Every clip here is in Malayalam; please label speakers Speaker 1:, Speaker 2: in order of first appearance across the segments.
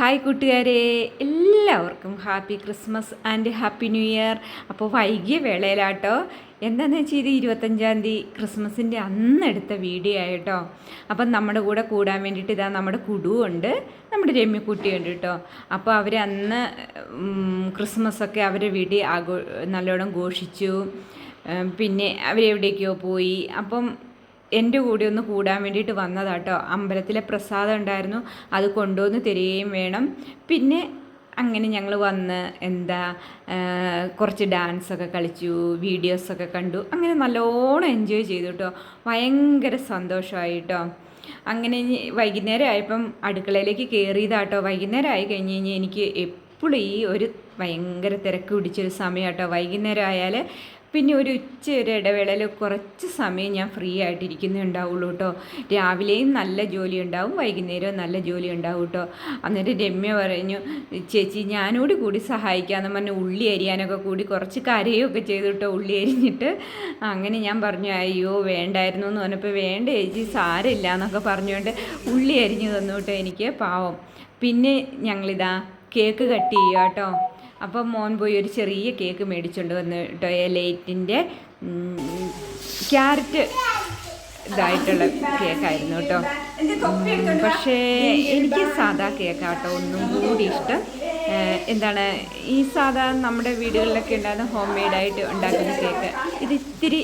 Speaker 1: ഹായ് കൂട്ടുകാരെ എല്ലാവർക്കും happy Christmas and happy new year. അപ്പോൾ വൈകിയ വേളയിലാട്ടോ. എന്താണെന്ന് വെച്ചാൽ ഇത് ഇരുപത്തഞ്ചാം തീയതി ക്രിസ്മസിന്റെ അന്നെടുത്ത വീഡിയോ ആയിട്ടോ. അപ്പം നമ്മുടെ കൂടെ കൂടാൻ വേണ്ടിയിട്ട് ഇതാ നമ്മുടെ കുടുവുണ്ട് നമ്മുടെ രമ്യക്കുട്ടിയുണ്ട് കേട്ടോ. അപ്പോൾ അവർ അന്ന് ക്രിസ്മസൊക്കെ അവരെ വീട്ടിൽ ആഘോ നല്ലോണം ഘോഷിച്ചു. പിന്നെ അവരെവിടേക്കോ പോയി. അപ്പം എന്റെ കൂടെ ഒന്ന് കൂടാൻ വേണ്ടിയിട്ട് വന്നതാട്ടോ. അമ്പലത്തിലെ പ്രസാദം ഉണ്ടായിരുന്നു. അത് കൊണ്ടുവന്ന് തരികയും വേണം. പിന്നെ അങ്ങനെ ഞങ്ങൾ വന്ന് എന്താ കുറച്ച് ഡാൻസൊക്കെ കളിച്ചു വീഡിയോസൊക്കെ കണ്ടു. അങ്ങനെ നല്ലോണം എൻജോയ് ചെയ്തു കേട്ടോ ഭയങ്കര സന്തോഷമായി കേട്ടോ അങ്ങനെ വൈകുന്നേരം ആയപ്പം അടുക്കളയിലേക്ക് കയറിയതാട്ടോ വൈകുന്നേരം ആയി കഴിഞ്ഞ് കഴിഞ്ഞാൽ എനിക്ക് എപ്പോഴും ഈ ഒരു ഭയങ്കര തിരക്ക് പിടിച്ചൊരു സമയം കേട്ടോ വൈകുന്നേരം ആയാൽ പിന്നെ ഒരു ഉച്ച ഒരു ഇടവേളയിൽ കുറച്ച് സമയം ഞാൻ ഫ്രീ ആയിട്ടിരിക്കുന്നേ ഉണ്ടാവുള്ളൂ കേട്ടോ. രാവിലെയും നല്ല ജോലി ഉണ്ടാവും വൈകുന്നേരവും നല്ല ജോലി ഉണ്ടാവും കേട്ടോ. അന്നേരം രമ്യ പറഞ്ഞു ചേച്ചി ഞാനോട് കൂടി സഹായിക്കാമെന്ന് പറഞ്ഞ് ഉള്ളി അരിയാനൊക്കെ കൂടി കുറച്ച് കരയൊക്കെ ചെയ്തു കേട്ടോ ഉള്ളി അരിഞ്ഞിട്ട്. അങ്ങനെ ഞാൻ പറഞ്ഞു അയ്യോ വേണ്ടായിരുന്നു എന്ന് പറഞ്ഞപ്പോൾ വേണ്ട ചേച്ചി സാരമില്ല എന്നൊക്കെ പറഞ്ഞുകൊണ്ട് ഉള്ളി അരിഞ്ഞു തന്നു കേട്ടോ എനിക്ക് പാവം. പിന്നെ ഞങ്ങളിതാ കേക്ക് കട്ട് ചെയ്യുക കേട്ടോ. അപ്പം മോൻ പോയി ഒരു ചെറിയ കേക്ക് മേടിച്ചുകൊണ്ട് വന്ന് കേട്ടോ ലൈറ്റിന്റെ ക്യാരറ്റ് ഇതായിട്ടുള്ള കേക്കായിരുന്നു കേട്ടോ പക്ഷേ എനിക്ക് സാധാ കേക്കാട്ടോ ഒന്നും കൂടി ഇഷ്ടം. എന്താണ് ഈ സാധാ നമ്മുടെ വീടുകളിലൊക്കെ ഉണ്ടാകുന്ന ഹോം മെയ്ഡായിട്ട് ഉണ്ടാക്കുന്ന കേക്ക്. ഇത് ഇത്തിരി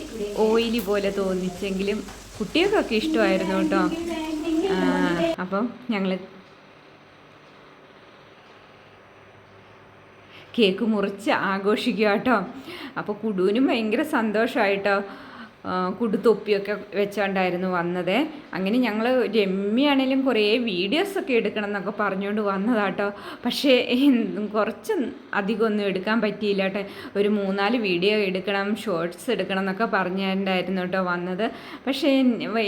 Speaker 1: ഓയിലി പോലെ തോന്നിച്ചെങ്കിലും കുട്ടികൾക്കൊക്കെ ഇഷ്ടമായിരുന്നു കേട്ടോ അപ്പം ഞങ്ങൾ കേക്ക് മുറിച്ച് ആഘോഷിക്കുക കേട്ടോ. അപ്പോൾ കുടുവിനും ഭയങ്കര സന്തോഷമായിട്ടോ കുടു വെച്ചുകൊണ്ടായിരുന്നു വന്നത്. അങ്ങനെ ഞങ്ങൾ രമ്യാണേലും കുറേ വീഡിയോസൊക്കെ എടുക്കണം എന്നൊക്കെ പറഞ്ഞുകൊണ്ട് വന്നതാട്ടോ. പക്ഷേ കുറച്ച് അധികമൊന്നും എടുക്കാൻ പറ്റിയില്ല കേട്ടോ ഒരു മൂന്നാൽ വീഡിയോ എടുക്കണം ഷോർട്സ് എടുക്കണം എന്നൊക്കെ പറഞ്ഞുകൊണ്ടായിരുന്നു കേട്ടോ വന്നത്. പക്ഷേ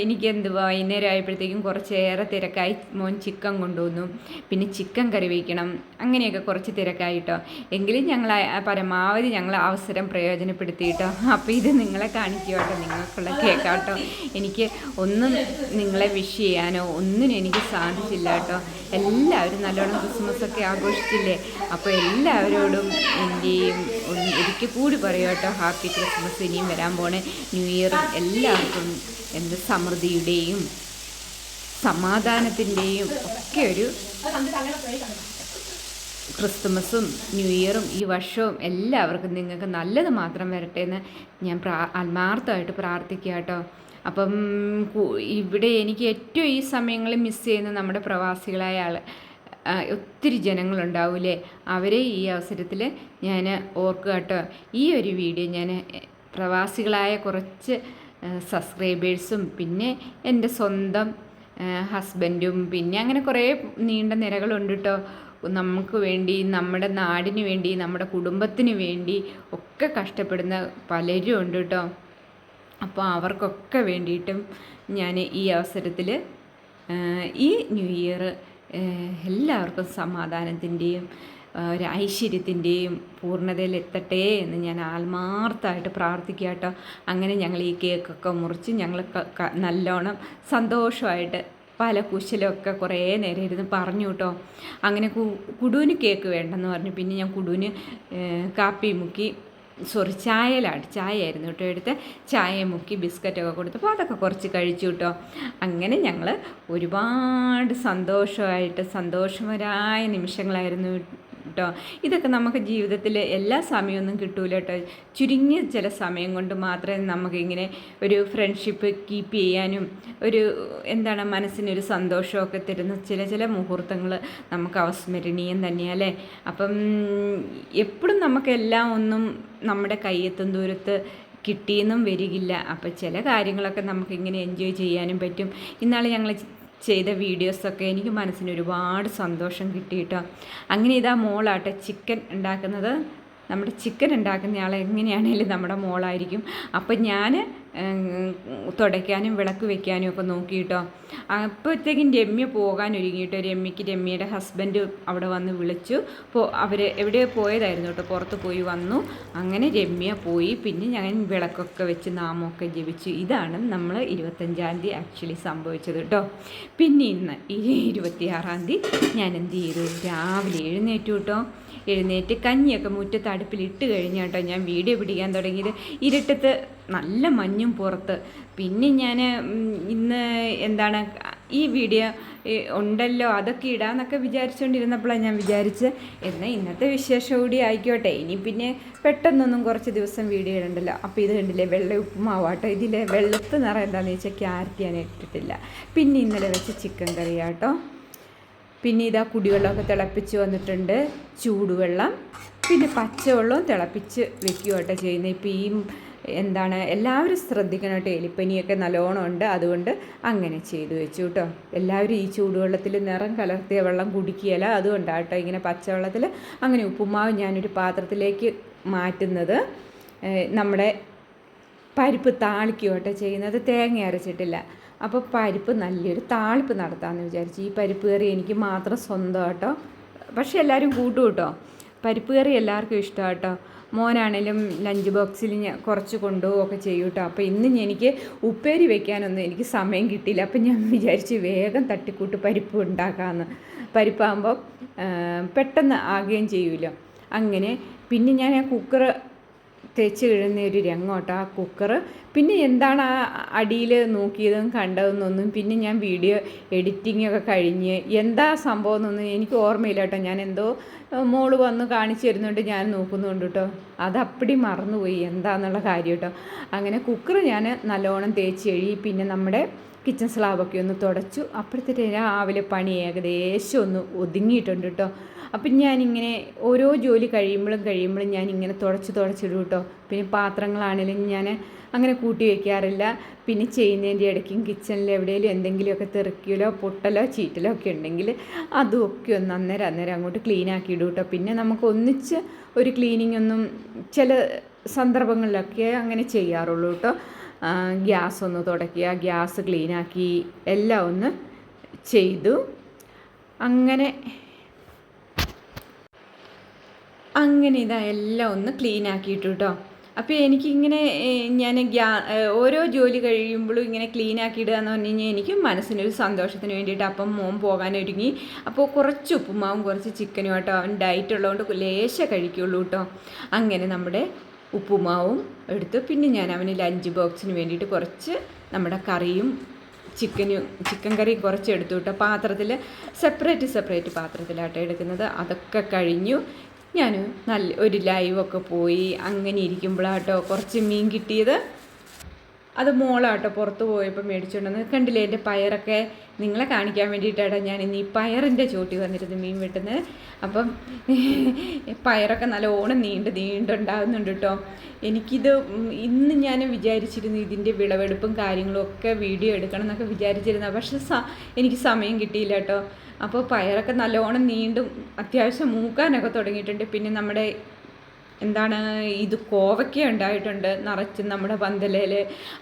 Speaker 1: എനിക്ക് എന്ത് വൈകുന്നേരം ആയപ്പോഴത്തേക്കും കുറച്ചേറെ തിരക്കായി. മോൻ ചിക്കൻ കൊണ്ടുവന്നു. പിന്നെ ചിക്കൻ കറി വയ്ക്കണം അങ്ങനെയൊക്കെ കുറച്ച് തിരക്കായിട്ടോ. എങ്കിലും ഞങ്ങൾ പരമാവധി ഞങ്ങൾ അവസരം പ്രയോജനപ്പെടുത്തിയിട്ടോ. അപ്പോൾ ഇത് നിങ്ങളെ കാണിക്കുക കേട്ടോ നിങ്ങൾക്കുള്ള കേക്കാട്ടോ. എനിക്ക് ഒന്നും നിങ്ങളെ വിഷ് ചെയ്യാനോ ഒന്നിനും എനിക്ക് സാധിച്ചില്ല കേട്ടോ. എല്ലാവരും നല്ലോണം ക്രിസ്മസ് ഒക്കെ ആഘോഷിച്ചില്ലേ? അപ്പോൾ എല്ലാവരോടും എന്റെയും എനിക്ക് കൂടി പറയും കേട്ടോ. ഹാപ്പി ക്രിസ്മസ് ഇനിയും വരാൻ പോണേ. ന്യൂ ഇയറും എല്ലാവർക്കും എന്ത് സമൃദ്ധിയുടെയും സമാധാനത്തിന്റെയും ഒക്കെ ഒരു ക്രിസ്തുമസും ന്യൂ ഇയറും ഈ വർഷവും എല്ലാവർക്കും നിങ്ങൾക്ക് നല്ലത് മാത്രം വരട്ടെ എന്ന് ഞാൻ പ്രാ ആത്മാർത്ഥമായിട്ട് പ്രാർത്ഥിക്കുക കേട്ടോ. അപ്പം ഇവിടെ എനിക്ക് ഏറ്റവും ഈ സമയങ്ങളിൽ മിസ് ചെയ്യുന്ന നമ്മുടെ പ്രവാസികളായ ആൾ ഒത്തിരി ജനങ്ങളുണ്ടാവൂലേ? അവരെ ഈ അവസരത്തിൽ ഞാൻ ഓർക്കുക കേട്ടോ. ഈ ഒരു വീഡിയോ ഞാൻ പ്രവാസികളായ കുറച്ച് സബ്സ്ക്രൈബേഴ്സും പിന്നെ എന്റെ സ്വന്തം ഹസ്ബൻഡും പിന്നെ അങ്ങനെ കുറേ നീണ്ട നിരകളുണ്ട് കേട്ടോ. നമുക്ക് വേണ്ടി നമ്മുടെ നാടിന് വേണ്ടി നമ്മുടെ കുടുംബത്തിന് വേണ്ടി ഒക്കെ കഷ്ടപ്പെടുന്ന പലരും ഉണ്ട് കേട്ടോ. അപ്പോൾ അവർക്കൊക്കെ വേണ്ടിയിട്ടും ഞാൻ ഈ അവസരത്തിൽ ഈ ന്യൂ ഇയർ എല്ലാവർക്കും സമാധാനത്തിന്റെയും ഒരു ഐശ്വര്യത്തിന്റെയും പൂർണതയിൽ എത്തട്ടെ എന്ന് ഞാൻ ആത്മാർത്ഥമായിട്ട് പ്രാർത്ഥിക്കുക കേട്ടോ. അങ്ങനെ ഞങ്ങൾ ഈ കേക്കൊക്കെ മുറിച്ച് ഞങ്ങൾ നല്ലോണം സന്തോഷമായിട്ട് പല കുശലമൊക്കെ കുറേ നേരം ഇരുന്ന് പറഞ്ഞു കേട്ടോ. അങ്ങനെ കുടുവിന് കേക്ക് വേണ്ടെന്ന് പറഞ്ഞു. പിന്നെ ഞാൻ കുടുവിന് കാപ്പി മുക്കി സോറി ചായയിലാണ് ചായയായിരുന്നു കേട്ടോ എടുത്ത്. ചായ മുക്കി ബിസ്ക്കറ്റൊക്കെ കൊടുത്തപ്പോൾ അതൊക്കെ കുറച്ച് കഴിച്ചു കേട്ടോ. അങ്ങനെ ഞങ്ങൾ ഒരുപാട് സന്തോഷമായിട്ട് സന്തോഷമരായ നിമിഷങ്ങളായിരുന്നു കേട്ടോ. ഇതൊക്കെ നമുക്ക് ജീവിതത്തിൽ എല്ലാ സമയമൊന്നും കിട്ടൂല കേട്ടോ. ചുരുങ്ങിയ ചില സമയം കൊണ്ട് മാത്രമേ നമുക്കിങ്ങനെ ഒരു ഫ്രണ്ട്ഷിപ്പ് കീപ്പ് ചെയ്യാനും ഒരു എന്താണ് മനസ്സിനൊരു സന്തോഷമൊക്കെ തരുന്ന ചില ചില മുഹൂർത്തങ്ങൾ നമുക്ക് അവസ്മരണീയം തന്നെയല്ലേ അപ്പം എപ്പോഴും നമുക്കെല്ലാം ഒന്നും നമ്മുടെ കയ്യെത്തും ദൂരത്ത് കിട്ടിയെന്നും വരികില്ല. അപ്പം ചില കാര്യങ്ങളൊക്കെ നമുക്കിങ്ങനെ എൻജോയ് ചെയ്യാനും പറ്റും. ഇന്നാൾ ഞങ്ങൾ ചെയ്ത വീഡിയോസൊക്കെ എനിക്ക് മനസ്സിന് ഒരുപാട് സന്തോഷം കിട്ടിയിട്ടോ. അങ്ങനെ ഇതാ മോളാട്ടെ ചിക്കൻ ഉണ്ടാക്കുന്നത്. നമ്മുടെ ചിക്കൻ ഉണ്ടാക്കുന്ന ആൾ എങ്ങനെയാണേലും നമ്മുടെ മോളായിരിക്കും. അപ്പം ഞാൻ തുടയ്ക്കാനും വിളക്ക് വെക്കാനും ഒക്കെ നോക്കിയിട്ടോ. അപ്പോഴത്തേക്കും രമ്യ പോകാൻ ഒരുങ്ങിയിട്ടോ രമ്യക്ക് രമ്യയുടെ ഹസ്ബൻഡ് അവിടെ വന്ന് വിളിച്ചു. പോ അവർ എവിടെ പോയതായിരുന്നു കേട്ടോ. പുറത്ത് പോയി വന്നു. അങ്ങനെ രമ്യ പോയി. പിന്നെ ഞാൻ വിളക്കൊക്കെ വെച്ച് നാമമൊക്കെ ജപിച്ചു. ഇതാണ് നമ്മൾ ഇരുപത്തഞ്ചാം തീയതി ആക്ച്വലി സംഭവിച്ചത് കേട്ടോ. പിന്നെ ഇന്ന് ഈ ഇരുപത്തിയാറാം തീയതി ഞാൻ എന്ത് ചെയ്തു? രാവിലെ എഴുന്നേറ്റു കേട്ടോ. എഴുന്നേറ്റ് കഞ്ഞിയൊക്കെ മുറ്റത്ത് അടുപ്പിൽ ഇട്ട് കഴിഞ്ഞാട്ടോ ഞാൻ വീഡിയോ പിടിക്കാൻ തുടങ്ങിയത്. ഇരുട്ടത്ത് നല്ല മഞ്ഞും പുറത്ത്. പിന്നെ ഞാൻ ഇന്ന് എന്താണ് ഈ വീഡിയോ ഉണ്ടല്ലോ അതൊക്കെ ഇടാന്നൊക്കെ വിചാരിച്ചുകൊണ്ടിരുന്നപ്പോഴാണ് ഞാൻ വിചാരിച്ച് എന്നാൽ ഇന്നത്തെ വിശേഷം കൂടി ആയിക്കോട്ടെ. ഇനി പിന്നെ പെട്ടെന്നൊന്നും കുറച്ച് ദിവസം വീഡിയോ ഇടണ്ടല്ലോ. അപ്പോൾ ഇത് കണ്ടില്ലേ വെള്ള ഉപ്പുമാവാട്ടോ ഇതിലെ വെള്ളത്ത് നിറം എന്താണെന്ന് വെച്ചാൽ ക്യാരറ്റ് ഞാൻ ഇട്ടിട്ടില്ല. പിന്നെ ഇന്നലെ വെച്ച ചിക്കൻ കറിയാട്ടോ. പിന്നെ ഇതാ കുടിവെള്ളമൊക്കെ തിളപ്പിച്ച് വന്നിട്ടുണ്ട് ചൂടുവെള്ളം. പിന്നെ പച്ചവെള്ളവും തിളപ്പിച്ച് വെക്കുക കേട്ടോ ചെയ്യുന്നത്. ഇപ്പോൾ ഈ എന്താണ് എല്ലാവരും ശ്രദ്ധിക്കണം കേട്ടോ. എലിപ്പനിയൊക്കെ നല്ലോണം ഉണ്ട്. അതുകൊണ്ട് അങ്ങനെ ചെയ്തു വെച്ചു കേട്ടോ. എല്ലാവരും ഈ ചൂടുവെള്ളത്തിൽ നിറം കലർത്തിയ വെള്ളം കുടിക്കുകയില്ല. അതുകൊണ്ടാണ് കേട്ടോ ഇങ്ങനെ പച്ചവെള്ളത്തിൽ അങ്ങനെ ഉപ്പുമാവ് ഞാനൊരു പാത്രത്തിലേക്ക് മാറ്റുന്നത്. നമ്മുടെ പരിപ്പ് താളിക്കുകയോട്ടെ ചെയ്യുന്നത്. തേങ്ങ അരച്ചിട്ടില്ല. അപ്പോൾ പരിപ്പ് നല്ലൊരു താളിപ്പ് നടത്താമെന്ന് വിചാരിച്ചു. ഈ പരിപ്പ് കറി എനിക്ക് മാത്രം സ്വന്തം കേട്ടോ പക്ഷേ എല്ലാവരും കൂട്ടും കേട്ടോ. പരിപ്പ് കറി എല്ലാവർക്കും ഇഷ്ടം കേട്ടോ മോനാണേലും ലഞ്ച് ബോക്സിൽ ഞാൻ കുറച്ച് കൊണ്ടുപോവുകയൊക്കെ ചെയ്യും കേട്ടോ. അപ്പോൾ ഇന്ന് എനിക്ക് ഉപ്പേരി വെക്കാനൊന്നും എനിക്ക് സമയം കിട്ടിയില്ല. അപ്പം ഞാൻ വിചാരിച്ച് വേഗം തട്ടിക്കൂട്ട് പരിപ്പ് ഉണ്ടാക്കാമെന്ന് പരിപ്പാകുമ്പോൾ പെട്ടെന്ന് ആകുകയും ചെയ്യൂല. അങ്ങനെ പിന്നെ ഞാൻ ആ കുക്കർ തേച്ച് കിഴുന്ന ഒരു രംഗോട്ടോ ആ കുക്കർ പിന്നെ എന്താണ് ആ അടിയിൽ നോക്കിയതും കണ്ടതെന്നൊന്നും പിന്നെ ഞാൻ വീഡിയോ എഡിറ്റിംഗ് ഒക്കെ കഴിഞ്ഞ് എന്താ സംഭവം എന്നൊന്നും എനിക്ക് ഓർമ്മയില്ല കേട്ടോ ഞാൻ എന്തോ മോൾ വന്ന് കാണിച്ചു തരുന്നുണ്ട് ഞാൻ നോക്കുന്നുണ്ട് കേട്ടോ അതപ്പടി മറന്നുപോയി. എന്താന്നുള്ള കാര്യം കേട്ടോ അങ്ങനെ കുക്കർ ഞാൻ നല്ലോണം തേച്ച് കഴുകി പിന്നെ നമ്മുടെ കിച്ചൺ സ്ലാബൊക്കെ ഒന്ന് തുടച്ചു. അപ്പോഴത്തേക്ക് രാവിലെ പണി ഏകദേശം ഒന്ന് ഒതുങ്ങിയിട്ടുണ്ട് കേട്ടോ. അപ്പം ഞാനിങ്ങനെ ഓരോ ജോലി കഴിയുമ്പോഴും കഴിയുമ്പോഴും ഞാനിങ്ങനെ തുടച്ച് തുടച്ചിടും കേട്ടോ. പിന്നെ പാത്രങ്ങളാണെങ്കിലും ഞാൻ അങ്ങനെ കൂട്ടി വയ്ക്കാറില്ല. പിന്നെ ചെയ്യുന്നതിന്റെ ഇടയ്ക്കും കിച്ചണിൽ എവിടെയെങ്കിലും എന്തെങ്കിലുമൊക്കെ തെറുക്കിയലോ പൊട്ടലോ ചീറ്റലോ ഒക്കെ ഉണ്ടെങ്കിൽ അതും ഒക്കെ ഒന്ന് അന്നേരം അന്നേരം അങ്ങോട്ട് ക്ലീൻ ആക്കി ഇടും കേട്ടോ. പിന്നെ നമുക്ക് ഒന്നിച്ച് ഒരു ക്ലീനിങ് ഒന്നും ചില സന്ദർഭങ്ങളിലൊക്കെ അങ്ങനെ ചെയ്യാറുള്ളൂ കേട്ടോ. ഗ്യാസ് ഒന്ന് തുടയ്ക്കുക ഗ്യാസ് ക്ലീനാക്കി എല്ലാം ഒന്ന് ചെയ്തു. അങ്ങനെ അങ്ങനെ ഇതാ എല്ലാം ഒന്ന് ക്ലീൻ ആക്കിയിട്ടു കേട്ടോ അപ്പോൾ എനിക്കിങ്ങനെ ഞാൻ ഗ്യാ ഓരോ ജോലി കഴിയുമ്പോഴും ഇങ്ങനെ ക്ലീൻ ആക്കിയിടുക എന്ന് പറഞ്ഞു കഴിഞ്ഞാൽ എനിക്ക് മനസ്സിനൊരു സന്തോഷത്തിന് വേണ്ടിയിട്ട് അപ്പം മോൻ പോകാൻ ഒരുങ്ങി അപ്പോൾ കുറച്ച് ഉപ്പുമാവും കുറച്ച് ചിക്കനും കേട്ടോ അവൻ ഡയറ്റ് ഉള്ളതുകൊണ്ട് ലേശ കഴിക്കുള്ളൂ കേട്ടോ അങ്ങനെ നമ്മുടെ ഉപ്പുമാവും എടുത്തു പിന്നെ ഞാൻ അവന് ലഞ്ച് ബോക്സിന് വേണ്ടിയിട്ട് കുറച്ച് നമ്മുടെ കറിയും ചിക്കനും ചിക്കൻ കറി കുറച്ച് എടുത്തു കേട്ടോ പാത്രത്തിൽ സെപ്പറേറ്റ് സെപ്പറേറ്റ് പാത്രത്തിലാട്ടോ എടുക്കുന്നത്. അതൊക്കെ കഴിഞ്ഞു. ഞാൻ നല്ല ഒരു ലൈവൊക്കെ പോയി. അങ്ങനെ ഇരിക്കുമ്പോഴാട്ടോ കുറച്ച് മീൻ കിട്ടിയത്. അത് മോളാട്ടോ പുറത്ത് പോയപ്പോൾ മേടിച്ചുകൊണ്ടെന്ന് കണ്ടില്ലേ എന്റെ പയറൊക്കെ? നിങ്ങളെ കാണിക്കാൻ വേണ്ടിയിട്ടാണ് ഞാൻ ഇന്ന് ഈ പയറിന്റെ ചോട്ടി വന്നിരുന്നു മീൻ വെട്ടുന്നത്. അപ്പം പയറൊക്കെ നല്ലോണം നീണ്ട് നീണ്ടുണ്ടാകുന്നുണ്ട് കേട്ടോ എനിക്കിത് ഇന്ന് ഞാൻ വിചാരിച്ചിരുന്നു ഇതിന്റെ വിളവെടുപ്പും കാര്യങ്ങളും ഒക്കെ വീഡിയോ എടുക്കണം എന്നൊക്കെ വിചാരിച്ചിരുന്നു. പക്ഷെ എനിക്ക് സമയം കിട്ടിയില്ല കേട്ടോ അപ്പോൾ പയറൊക്കെ നല്ലോണം നീണ്ടും അത്യാവശ്യം മൂക്കാനൊക്കെ തുടങ്ങിയിട്ടുണ്ട്. പിന്നെ നമ്മുടെ എന്താണ് ഇത് കോവയ്ക്ക ഉണ്ടായിട്ടുണ്ട് നിറച്ച് നമ്മുടെ പന്തലയിൽ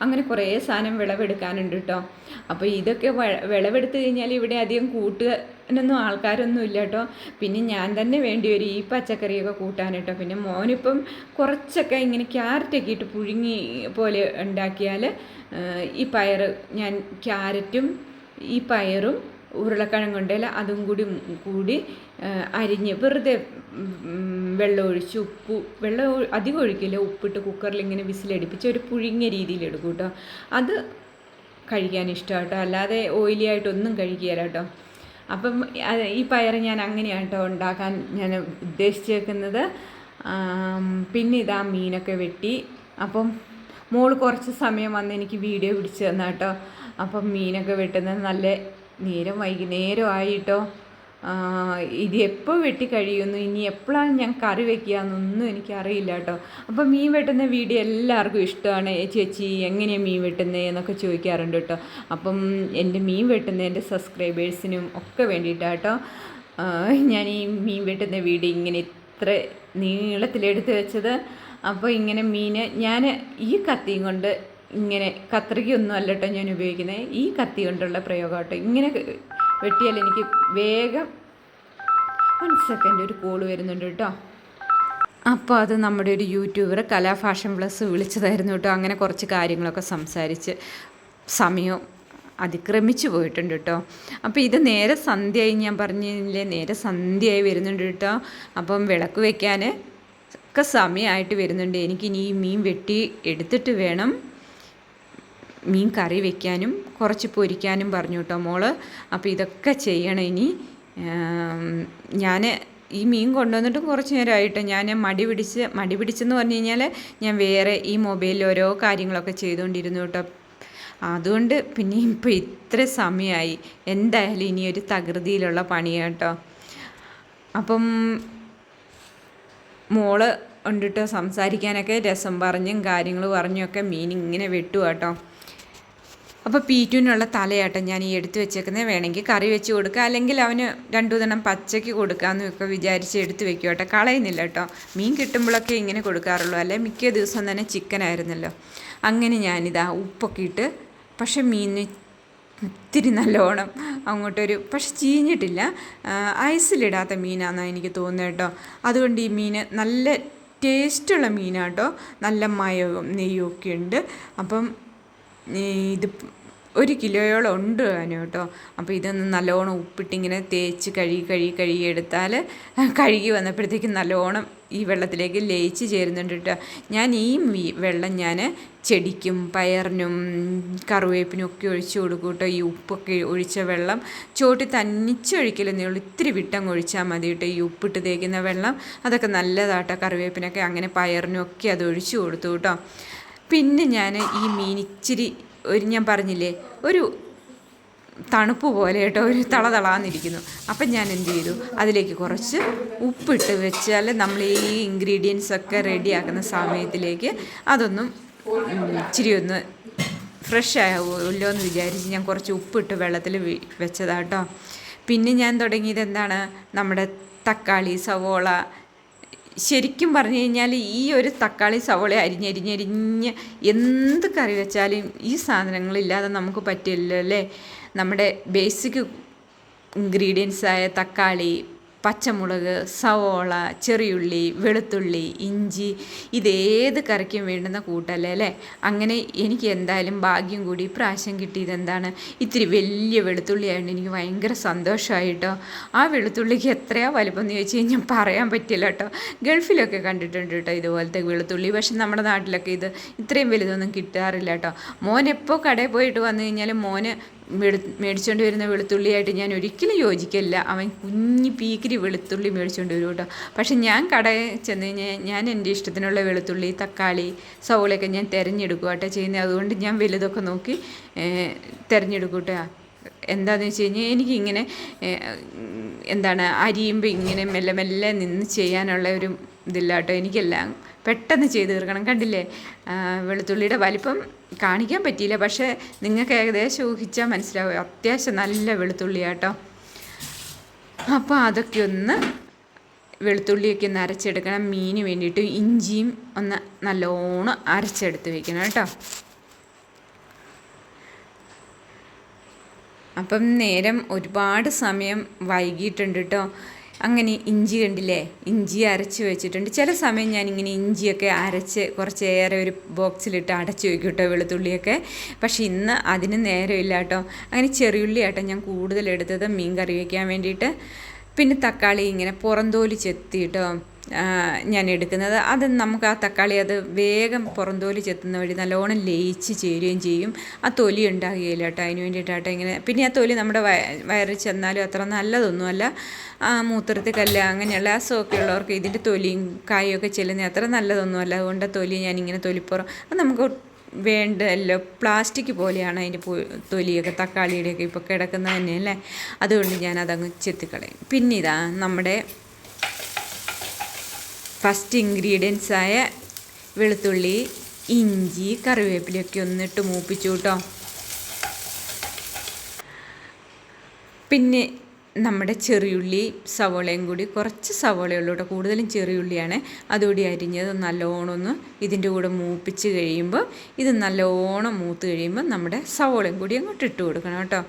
Speaker 1: അങ്ങനെ കുറേ സാധനം വിളവെടുക്കാനുണ്ട് കേട്ടോ. അപ്പോൾ ഇതൊക്കെ വിളവെടുത്ത് കഴിഞ്ഞാൽ ഇവിടെ അധികം കൂട്ടാനൊന്നും ആൾക്കാരൊന്നും ഇല്ല കേട്ടോ. പിന്നെ ഞാൻ തന്നെ വേണ്ടി വരും ഈ പച്ചക്കറിയൊക്കെ കൂട്ടാൻ കേട്ടോ പിന്നെ മോനിപ്പം കുറച്ചൊക്കെ ഇങ്ങനെ ക്യാരറ്റൊക്കെ ഇട്ട് പുഴുങ്ങി പോലെ ഉണ്ടാക്കിയാൽ ഈ പയർ ഞാൻ ക്യാരറ്റും ഈ പയറും ഉരുളക്കിഴങ്ങുണ്ടല്ല അതും കൂടി കൂടി അരിഞ്ഞ് വെറുതെ വെള്ളം ഒഴിച്ച് ഉപ്പ് വെള്ളം അധികം ഒഴിക്കില്ല ഉപ്പിട്ട് കുക്കറിൽ ഇങ്ങനെ വിസിലടിപ്പിച്ച് ഒരു പുഴുങ്ങിയ രീതിയിൽ എടുക്കും കേട്ടോ. അത് കഴിക്കാൻ ഇഷ്ടമാണ് കേട്ടോ അല്ലാതെ ഓയിലി ആയിട്ടൊന്നും കഴിക്കുകയില്ല കേട്ടോ. അപ്പം ഈ പയറ് ഞാൻ അങ്ങനെയാണ് കേട്ടോ ഉണ്ടാക്കാൻ ഞാൻ ഉദ്ദേശിച്ചേക്കുന്നത്. പിന്നെ ഇതാ മീനൊക്കെ വെട്ടി അപ്പം മോൾ കുറച്ച് സമയം വന്ന് എനിക്ക് വീഡിയോ പിടിച്ച് തന്നാട്ടോ അപ്പം മീനൊക്കെ വെട്ടുന്നത് നല്ല നേരം വൈകുന്നേരം ആയിട്ടോ ഇത് എപ്പോൾ വെട്ടി കഴിയുന്നു? ഇനി എപ്പോഴാണ് ഞാൻ കറി വെക്കുക എന്നൊന്നും എനിക്കറിയില്ല കേട്ടോ. അപ്പോൾ മീൻ വെട്ടുന്ന വീഡിയോ എല്ലാവർക്കും ഇഷ്ടമാണ്. ചേച്ചി എങ്ങനെയാണ് മീൻ വെട്ടുന്നത് എന്നൊക്കെ ചോദിക്കാറുണ്ട് കേട്ടോ. അപ്പം എന്റെ മീൻ വെട്ടുന്ന എന്റെ സബ്സ്ക്രൈബേഴ്സിനും ഒക്കെ വേണ്ടിയിട്ടാട്ടോ ഞാൻ ഈ മീൻ വെട്ടുന്ന വീഡിയോ ഇങ്ങനെ ഇത്ര നീളത്തിലെടുത്ത് വെച്ചത്. അപ്പോൾ ഇങ്ങനെ മീൻ ഞാൻ ഈ കത്തിയും കൊണ്ട് ഇങ്ങനെ കത്രികയൊന്നും അല്ല കേട്ടോ ഞാൻ ഉപയോഗിക്കുന്നത് ഈ കത്തി കൊണ്ടുള്ള പ്രയോഗം കേട്ടോ ഇങ്ങനെ വെട്ടിയാൽ എനിക്ക് വേഗം വൺ സെക്കൻഡ് ഒരു കോൾ വരുന്നുണ്ട് കേട്ടോ. അപ്പോൾ അത് നമ്മുടെ ഒരു യൂട്യൂബർ കലാഫാഷൻ പ്ലസ് വിളിച്ചതായിരുന്നു കേട്ടോ. അങ്ങനെ കുറച്ച് കാര്യങ്ങളൊക്കെ സംസാരിച്ച് സമയം അതിക്രമിച്ചു പോയിട്ടുണ്ട് കേട്ടോ. അപ്പോൾ ഇത് നേരെ സന്ധ്യയായി ഞാൻ പറഞ്ഞില്ലേ? നേരെ സന്ധ്യയായി വരുന്നുണ്ട് കേട്ടോ. അപ്പം വിളക്ക് വയ്ക്കാൻ ഒക്കെ സമയമായിട്ട് വരുന്നുണ്ട്. എനിക്കിനി ഈ മീൻ വെട്ടി എടുത്തിട്ട് വേണം മീൻ കറി വെക്കാനും കുറച്ച് പൊരിക്കാനും പറഞ്ഞു കേട്ടോ മോൾ. അപ്പോൾ ഇതൊക്കെ ചെയ്യണം ഇനി. ഞാൻ ഈ മീൻ കൊണ്ടുവന്നിട്ട് കുറച്ച് നേരമായിട്ട് ഞാൻ മടി പിടിച്ച് മടി പിടിച്ചെന്ന് പറഞ്ഞു കഴിഞ്ഞാൽ ഞാൻ വേറെ ഈ മൊബൈലിൽ ഓരോ കാര്യങ്ങളൊക്കെ ചെയ്തുകൊണ്ടിരുന്നു കേട്ടോ. അതുകൊണ്ട് പിന്നെ ഇപ്പോൾ ഇത്ര സമയമായി. എന്തായാലും ഇനി ഒരു തകൃതിയിലുള്ള പണിയാണ് കേട്ടോ. അപ്പം മോൾ ഉണ്ടിട്ട് സംസാരിക്കാനൊക്കെ രസം പറഞ്ഞും കാര്യങ്ങൾ പറഞ്ഞുമൊക്കെ മീൻ ഇങ്ങനെ വെട്ടു കേട്ടോ. അപ്പോൾ പീറ്റുവിനുള്ള തലയാട്ടം ഞാൻ ഈ എടുത്തു വെച്ചേക്കുന്നത് വേണമെങ്കിൽ കറി വെച്ച് കൊടുക്കുക അല്ലെങ്കിൽ അവന് രണ്ടു ദിനം പച്ചയ്ക്ക് കൊടുക്കാമെന്നൊക്കെ വിചാരിച്ച് എടുത്തു വെക്കും കേട്ടോ. കളയുന്നില്ല കേട്ടോ. മീൻ കിട്ടുമ്പോഴൊക്കെ ഇങ്ങനെ കൊടുക്കാറുള്ളൂ. അല്ലെ? മിക്ക ദിവസം തന്നെ ചിക്കൻ ആയിരുന്നല്ലോ. അങ്ങനെ ഞാനിതാ ഉപ്പൊക്കെ ഇട്ട് പക്ഷെ മീനിന് ഇത്തിരി നല്ലോണം അങ്ങോട്ടൊരു പക്ഷെ ചീഞ്ഞിട്ടില്ല. ഐസിലിടാത്ത മീനാണെന്നാണ് എനിക്ക് തോന്നുന്നത് കേട്ടോ. അതുകൊണ്ട് ഈ മീൻ നല്ല ടേസ്റ്റുള്ള മീനാട്ടോ നല്ല മയവും നെയ്യും ഒക്കെ ഉണ്ട്. അപ്പം ഇത് ഒരു കിലോയോളം ഉണ്ട് അതിന് കേട്ടോ. അപ്പോൾ ഇതൊന്ന് നല്ലോണം ഉപ്പിട്ടിങ്ങനെ തേച്ച് കഴുകി കഴുകി കഴുകി എടുത്താൽ കഴുകി വന്നപ്പോഴത്തേക്കും നല്ലോണം ഈ വെള്ളത്തിലേക്ക് ലയിച്ച് ചേരുന്നുണ്ട് കേട്ടോ. ഞാൻ ഈ വെള്ളം ഞാൻ ചെടിക്കും പയറിനും കറിവേപ്പിനും ഒക്കെ ഒഴിച്ച് കൊടുക്കും കേട്ടോ. ഈ ഉപ്പൊക്കെ ഒഴിച്ച വെള്ളം ചോട്ടി തന്നിച്ചൊഴിക്കലെന്നേ ഉള്ളൂ. ഇത്തിരി വിട്ടങ്ങ് ഒഴിച്ചാൽ മതി കേട്ടോ. ഈ ഉപ്പിട്ട് തേക്കുന്ന വെള്ളം അതൊക്കെ നല്ലതാട്ടോ. കറിവേപ്പിനൊക്കെ അങ്ങനെ പയറിനും ഒക്കെ അത് ഒഴിച്ചു കൊടുത്തു കേട്ടോ. പിന്നെ ഞാൻ ഈ മീൻ ഇച്ചിരി ഒരു ഞാൻ പറഞ്ഞില്ലേ ഒരു തണുപ്പ് പോലെ കേട്ടോ ഒരു തളതളാന്നിരിക്കുന്നു. അപ്പം ഞാൻ എന്ത് ചെയ്തു? അതിലേക്ക് കുറച്ച് ഉപ്പിട്ട് വെച്ചാൽ നമ്മൾ ഈ ഇൻഗ്രീഡിയൻസ് ഒക്കെ റെഡിയാക്കുന്ന സമയത്തിലേക്ക് അതൊന്നും ഇച്ചിരി ഒന്ന് ഫ്രഷ് ആവുമല്ലോ എന്ന് വിചാരിച്ച് ഞാൻ കുറച്ച് ഉപ്പിട്ട് വെള്ളത്തിൽ വെച്ചതാട്ടോ പിന്നെ ഞാൻ തുടങ്ങിയത് എന്താണ്? നമ്മുടെ തക്കാളി സവോള ശരിക്കും പറഞ്ഞു കഴിഞ്ഞാൽ ഈ ഒരു തക്കാളി സവോള അരിഞ്ഞരിഞ്ഞരിഞ്ഞ് എന്ത് കറി വെച്ചാലും ഈ സാധനങ്ങളില്ലാതെ നമുക്ക് പറ്റില്ല അല്ലേ നമ്മുടെ ബേസിക് ഇൻഗ്രീഡിയൻസായ തക്കാളി പച്ചമുളക് സവോള ചെറിയുള്ളി വെളുത്തുള്ളി ഇഞ്ചി ഇതേത് കറിക്കും വേണ്ടുന്ന കൂട്ടല്ലേ അല്ലേ? അങ്ങനെ എനിക്ക് എന്തായാലും ഭാഗ്യം കൂടി പ്രാവശ്യം കിട്ടിയത് എന്താണ്? ഇത്തിരി വലിയ വെളുത്തുള്ളി ആയതുകൊണ്ട് എനിക്ക് ഭയങ്കര സന്തോഷമായിട്ടോ ആ വെളുത്തുള്ളിക്ക് എത്രയാ വലിപ്പം എന്ന് ചോദിച്ചു കഴിഞ്ഞാൽ പറയാൻ പറ്റില്ല കേട്ടോ. ഗൾഫിലൊക്കെ കണ്ടിട്ടുണ്ട് കേട്ടോ ഇതുപോലത്തെ വെളുത്തുള്ളി. പക്ഷെ നമ്മുടെ നാട്ടിലൊക്കെ ഇത് ഇത്രയും വലുതൊന്നും കിട്ടാറില്ല കേട്ടോ. മോൻ എപ്പോൾ കടയിൽ പോയിട്ട് വന്നു കഴിഞ്ഞാൽ മോന് മേടിച്ചുകൊണ്ട് വരുന്ന വെളുത്തുള്ളിയായിട്ട് ഞാൻ ഒരിക്കലും യോജിക്കില്ല അവൻ കുഞ്ഞി പീക്കിരി വെളുത്തുള്ളി മേടിച്ചുകൊണ്ട് വരും കേട്ടോ. പക്ഷെ ഞാൻ കടയിൽ ചെന്ന് കഴിഞ്ഞാൽ ഞാൻ എന്റെ ഇഷ്ടത്തിനുള്ള വെളുത്തുള്ളി തക്കാളി സവോളയൊക്കെ ഞാൻ തിരഞ്ഞെടുക്കും കേട്ടോ ചെയ്യുന്നത്. അതുകൊണ്ട് ഞാൻ വലുതൊക്കെ നോക്കി തിരഞ്ഞെടുക്കും കേട്ടോ. എന്താണെന്ന് വെച്ച് കഴിഞ്ഞാൽ എനിക്കിങ്ങനെ എന്താണ് അരിയുമ്പോൾ ഇങ്ങനെ മെല്ലെ മെല്ലെ നിന്ന് ചെയ്യാനുള്ള ഒരു ഇതില്ല കേട്ടോ. എനിക്കെല്ലാം പെട്ടെന്ന് ചെയ്ത് തീർക്കണം. കണ്ടില്ലേ? വെളുത്തുള്ളിയുടെ വലിപ്പം കാണിക്കാൻ പറ്റിയില്ല. പക്ഷേ നിങ്ങൾക്ക് ഏകദേശം ഊഹിച്ചാൽ മനസ്സിലാവും. അത്യാവശ്യം നല്ല വെളുത്തുള്ളി കേട്ടോ അപ്പോൾ അതൊക്കെ ഒന്ന് വെളുത്തുള്ളിയൊക്കെ ഒന്ന് അരച്ചെടുക്കണം. മീന് വേണ്ടിയിട്ട് ഇഞ്ചിയും ഒന്ന് നല്ലോണം അരച്ചെടുത്ത് വെക്കണം കേട്ടോ. അപ്പം നേരം ഒരുപാട് സമയം വൈകിയിട്ടുണ്ട് കേട്ടോ. അങ്ങനെ ഇഞ്ചി കണ്ടില്ലേ? ഇഞ്ചി അരച്ച് വെച്ചിട്ടുണ്ട്. ചില സമയം ഞാനിങ്ങനെ ഇഞ്ചിയൊക്കെ അരച്ച് കുറച്ചേറെ ഒരു ബോക്സിലിട്ട് അടച്ച് വയ്ക്കും കേട്ടോ വെളുത്തുള്ളിയൊക്കെ. പക്ഷേ ഇന്ന് അതിന് നേരമില്ല കേട്ടോ. അങ്ങനെ ചെറിയുള്ളി ആട്ടോ ഞാൻ കൂടുതൽ എടുത്തത് മീൻ കറി വയ്ക്കാൻ വേണ്ടിയിട്ട്. പിന്നെ തക്കാളി ഇങ്ങനെ പുറന്തോലി ചെത്തിയിട്ടോ ഞാൻ എടുക്കുന്നത്. അത് നമുക്ക് ആ തക്കാളി അത് വേഗം പുറന്തോലി ചെത്തുന്ന വഴി നല്ലോണം ലയിച്ച് ചേരുകയും ചെയ്യും. ആ തൊലി ഉണ്ടാകുകയില്ല കേട്ടോ അതിന് വേണ്ടിയിട്ടാട്ടോ ഇങ്ങനെ. പിന്നെ ആ തൊലി നമ്മുടെ വയറിൽ ചെന്നാലും അത്ര നല്ലതൊന്നുമല്ല. മൂത്രത്തിൽ കല്ല് അങ്ങനെയുള്ള അസുഖമൊക്കെ ഉള്ളവർക്ക് ഇതിന്റെ തൊലിയും കായൊക്കെ ചെല്ലുന്ന അത്ര നല്ലതൊന്നുമല്ല. അതുകൊണ്ട് തൊലി ഞാനിങ്ങനെ തൊലിപ്പുറം. അത് നമുക്ക് വേണ്ടല്ലോ പ്ലാസ്റ്റിക് പോലെയാണ് അതിന്റെ തൊലിയൊക്കെ തക്കാളിയുടെയൊക്കെ ഇപ്പോൾ കിടക്കുന്നത് തന്നെ അല്ലേ? അതുകൊണ്ട് ഞാനതങ്ങ് ചെത്തിക്കളയും. പിന്നെ ഇതാ നമ്മുടെ ഫസ്റ്റ് ഇൻഗ്രീഡിയൻസായ വെളുത്തുള്ളി ഇഞ്ചി കറിവേപ്പിലയൊക്കെ ഒന്നിട്ട് മൂപ്പിച്ചു കേട്ടോ പിന്നെ നമ്മുടെ ചെറിയുള്ളി സവോളയും കൂടി കുറച്ച് സവോളയുള്ളൂ കേട്ടോ കൂടുതലും ചെറിയുള്ളിയാണ്. അതുകൂടി അരിഞ്ഞത് നല്ലോണം ഒന്ന് ഇതിന്റെ കൂടെ മൂപ്പിച്ച് കഴിയുമ്പോൾ ഇത് നല്ലോണം മൂത്ത് കഴിയുമ്പോൾ നമ്മുടെ സവോളയും കൂടി അങ്ങോട്ട് ഇട്ട് കൊടുക്കണം കേട്ടോ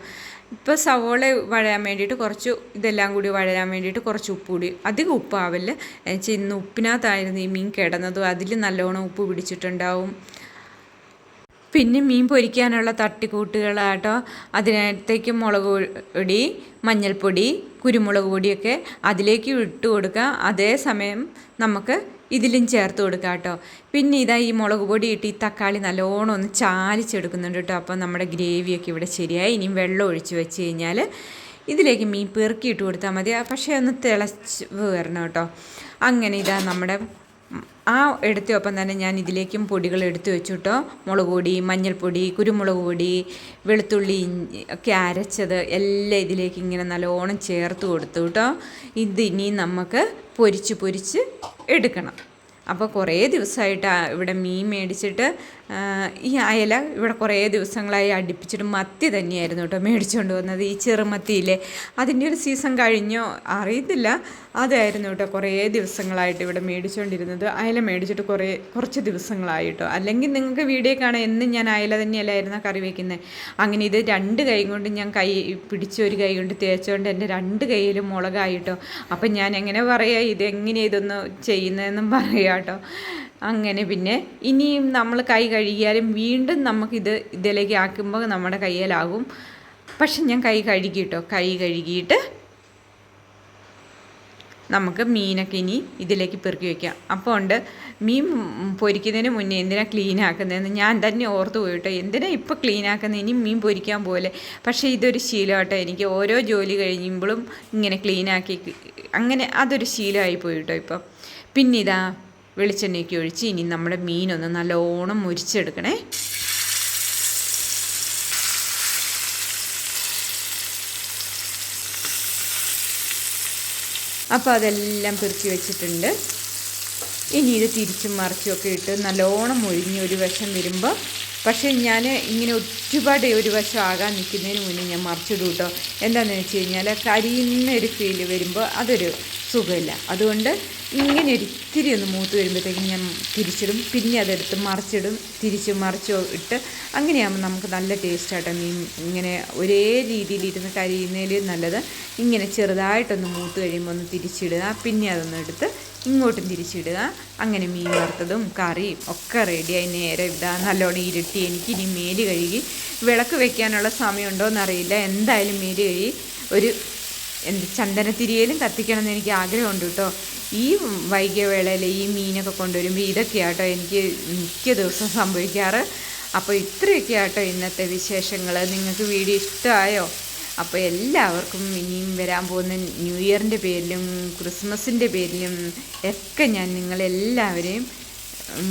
Speaker 1: ഇപ്പോൾ സവോള വഴയാൻ വേണ്ടിയിട്ട് കുറച്ച് ഇതെല്ലാം കൂടി വഴയാൻ വേണ്ടിയിട്ട് കുറച്ച് ഉപ്പ് കൂടി. അധികം ഉപ്പാവില്ല. എന്നുവെച്ചാൽ ഇന്ന് ഉപ്പിനകത്തായിരുന്നു ഈ മീൻ കിടന്നതും. അതിൽ നല്ലോണം ഉപ്പ് പിടിച്ചിട്ടുണ്ടാവും. പിന്നെ മീൻ പൊരിക്കാനുള്ള തട്ടിക്കൂട്ടുകളാട്ടോ. അതിനകത്തേക്ക് മുളക് പൊടി മഞ്ഞൾപ്പൊടി കുരുമുളക് പൊടിയൊക്കെ അതിലേക്ക് ഇട്ട് കൊടുക്കുക അതേസമയം നമുക്ക് ഇതിലും ചേർത്ത് കൊടുക്കുക കേട്ടോ പിന്നെ ഇതാ ഈ മുളക് പൊടി ഇട്ട് ഈ തക്കാളി നല്ലോണം ഒന്ന് ചാലിച്ചെടുക്കുന്നുണ്ട് കേട്ടോ അപ്പോൾ നമ്മുടെ ഗ്രേവിയൊക്കെ ഇവിടെ ശരിയായി. ഇനിയും വെള്ളം ഒഴിച്ച് വെച്ച് കഴിഞ്ഞാൽ ഇതിലേക്ക് മീൻ പെറുക്കിയിട്ട് കൊടുത്താൽ മതി. പക്ഷേ ഒന്ന് തിളച്ച് വരണം കേട്ടോ അങ്ങനെ ഇതാ നമ്മുടെ ആ എടുത്തയൊപ്പം തന്നെ ഞാൻ ഇതിലേക്കും പൊടികൾ എടുത്തു വെച്ചു കേട്ടോ മുളക് പൊടി മഞ്ഞൾപ്പൊടി കുരുമുളക് പൊടി വെളുത്തുള്ളി ഒക്കെ അരച്ചത് എല്ലാം ഇതിലേക്ക് ഇങ്ങനെ നല്ലോണം ചേർത്ത് കൊടുത്തു കേട്ടോ. ഇനി നമുക്ക് പൊരിച്ച് പൊരിച്ച് എടുക്കണം. അപ്പോൾ കുറേ ദിവസമായിട്ട് ഇവിടെ മീൻ മേടിച്ചിട്ട് ഈ അയല ഇവിടെ കുറേ ദിവസങ്ങളായി അടുപ്പിച്ചിട്ട് മത്തി തന്നെയായിരുന്നു കേട്ടോ മേടിച്ചുകൊണ്ട് വന്നത്. ഈ ചെറുമത്തിയില്ലേ അതിന്റെ ഒരു സീസൺ കഴിഞ്ഞോ അറിയത്തില്ല. അതായിരുന്നു കേട്ടോ കുറേ ദിവസങ്ങളായിട്ട് ഇവിടെ മേടിച്ചുകൊണ്ടിരുന്നത് അയല മേടിച്ചിട്ട് കുറേ കുറച്ച് ദിവസങ്ങളായിട്ടോ അല്ലെങ്കിൽ നിങ്ങൾക്ക് വീഡിയോ കാണാൻ എന്നും ഞാൻ അയല തന്നെയല്ലായിരുന്നു കറി വയ്ക്കുന്നത് അങ്ങനെ ഇത് രണ്ട് കൈ കൊണ്ട് ഞാൻ കൈ പിടിച്ച് ഒരു കൈ കൊണ്ട് തേച്ചുകൊണ്ട് എന്റെ രണ്ട് കൈയിലും മുളകായിട്ടോ അപ്പം ഞാൻ എങ്ങനെ പറയുക ഇതെങ്ങനെ ഇതൊന്ന് ചെയ്യുന്നതെന്നും പറയാം കേട്ടോ. അങ്ങനെ പിന്നെ ഇനിയും നമ്മൾ കൈ കഴുകിയാലും വീണ്ടും നമുക്കിത് ഇതിലേക്ക് ആക്കുമ്പോൾ നമ്മുടെ കയ്യിലാകും. പക്ഷെ ഞാൻ കൈ കഴുകിയിട്ടോ? കൈ കഴുകിയിട്ട് നമുക്ക് മീനൊക്കെ ഇനി ഇതിലേക്ക് പെറുക്കി വയ്ക്കാം അപ്പോൾ ഉണ്ട് മീൻ പൊരിക്കുന്നതിന് മുന്നേ എന്തിനാണ് ക്ലീൻ ആക്കുന്നതെന്ന് ഞാൻ തന്നെ ഓർത്ത് പോയിട്ടോ. എന്തിനാണ് ഇപ്പോൾ ക്ലീൻ ആക്കുന്നത് ഇനി മീൻ പൊരിക്കാൻ പോലെ. പക്ഷേ ഇതൊരു ശീലമാട്ടോ എനിക്ക്. ഓരോ ജോലി കഴിയുമ്പോഴും ഇങ്ങനെ ക്ലീൻ ആക്കി അങ്ങനെ അതൊരു ശീലമായി പോയിട്ടോ ഇപ്പം. പിന്നെ ഇതാ വെളിച്ചെണ്ണയൊക്കെ ഒഴിച്ച് ഇനി നമ്മുടെ മീനൊന്ന് നല്ലോണം മുരിച്ചെടുക്കണേ. അപ്പോൾ അതെല്ലാം പെറുക്കി വെച്ചിട്ടുണ്ട്. ഇനി ഇത് തിരിച്ചും മറിച്ചുമൊക്കെ ഇട്ട് നല്ലോണം ഒഴിഞ്ഞ് ഒരു വശം വരുമ്പോൾ പക്ഷേ ഞാൻ ഇങ്ങനെ ഒരുപാട് ഒരു വശം ആകാൻ നിൽക്കുന്നതിന് മുന്നേ ഞാൻ മറിച്ചിടും കേട്ടോ എന്താണെന്ന് വെച്ച് കഴിഞ്ഞാൽ കരിയുന്ന ഒരു ഫീൽ വരുമ്പോൾ അതൊരു സുഖമില്ല. അതുകൊണ്ട് ഇങ്ങനെ ഒരിത്തിരി ഒന്ന് മൂത്ത് വരുമ്പോഴത്തേക്കും ഞാൻ തിരിച്ചിടും. പിന്നെ അതെടുത്ത് മറിച്ചിടും. തിരിച്ച് മറിച്ചോ ഇട്ട് അങ്ങനെയാകുമ്പോൾ നമുക്ക് നല്ല ടേസ്റ്റായിട്ട് മീൻ. ഇങ്ങനെ ഒരേ രീതിയിലിരുന്ന് കരിയുന്നതിൽ നല്ലത്. ഇങ്ങനെ ചെറുതായിട്ടൊന്ന് മൂത്ത് കഴിയുമ്പോൾ ഒന്ന് തിരിച്ചിടുക. പിന്നെ അതൊന്ന് എടുത്ത് ഇങ്ങോട്ടും തിരിച്ചിടുക. അങ്ങനെ മീൻ വറുത്തതും കറിയും ഒക്കെ റെഡിയായി നേരെ ഇതാ നല്ലോണം ഇരുട്ടി. എനിക്ക് ഇനി മേൽ കഴുകി വിളക്ക് വെക്കാനുള്ള സമയമുണ്ടോ എന്നറിയില്ല എന്തായാലും മേൽ കഴുകി ഒരു എന്ത് ചന്ദനത്തിരിയേലും കത്തിക്കണമെന്ന് എനിക്ക് ആഗ്രഹമുണ്ട് കേട്ടോ. ഈ വൈകിയ വേളയിൽ ഈ മീനൊക്കെ കൊണ്ടുവരുമ്പോൾ ഇതൊക്കെയാട്ടോ എനിക്ക് മിക്ക ദിവസം സംഭവിക്കാറ്. അപ്പോൾ ഇത്രയൊക്കെ ആട്ടോ ഇന്നത്തെ വിശേഷങ്ങൾ. നിങ്ങൾക്ക് വീഡിയോ ഇഷ്ടമായോ? അപ്പോൾ എല്ലാവർക്കും ഇനിയും വരാൻ പോകുന്ന ന്യൂ ഇയറിന്റെ പേരിലും ക്രിസ്മസിന്റെ പേരിലും ഒക്കെ ഞാൻ നിങ്ങളെല്ലാവരെയും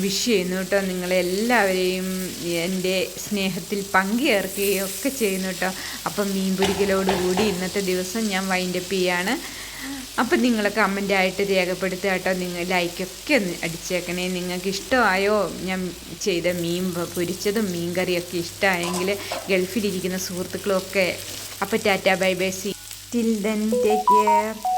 Speaker 1: വിഷ് ചെയ്യുന്നു കേട്ടോ. നിങ്ങളെല്ലാവരെയും എന്റെ സ്നേഹത്തിൽ പങ്കുചേർക്കുകയും ഒക്കെ ചെയ്യുന്നു കേട്ടോ. അപ്പം മീൻ പിടിക്കലോടുകൂടി ഇന്നത്തെ ദിവസം ഞാൻ വൈൻഡപ്പ് ചെയ്യാണ്. അപ്പം നിങ്ങൾ കമന്റായിട്ട് രേഖപ്പെടുത്തുക കേട്ടോ. നിങ്ങൾ ലൈക്കൊക്കെ ഒന്ന് അടിച്ചേക്കണേ. നിങ്ങൾക്ക് ഇഷ്ടമായോ? ഞാൻ ചെയ്ത മീൻ പൊരിച്ചതും മീൻ കറിയൊക്കെ ഇഷ്ടമായെങ്കിൽ ഗൾഫിലിരിക്കുന്ന സുഹൃത്തുക്കളൊക്കെ. അപ്പം അപ്പോൾ tata bye bye see. Till then take care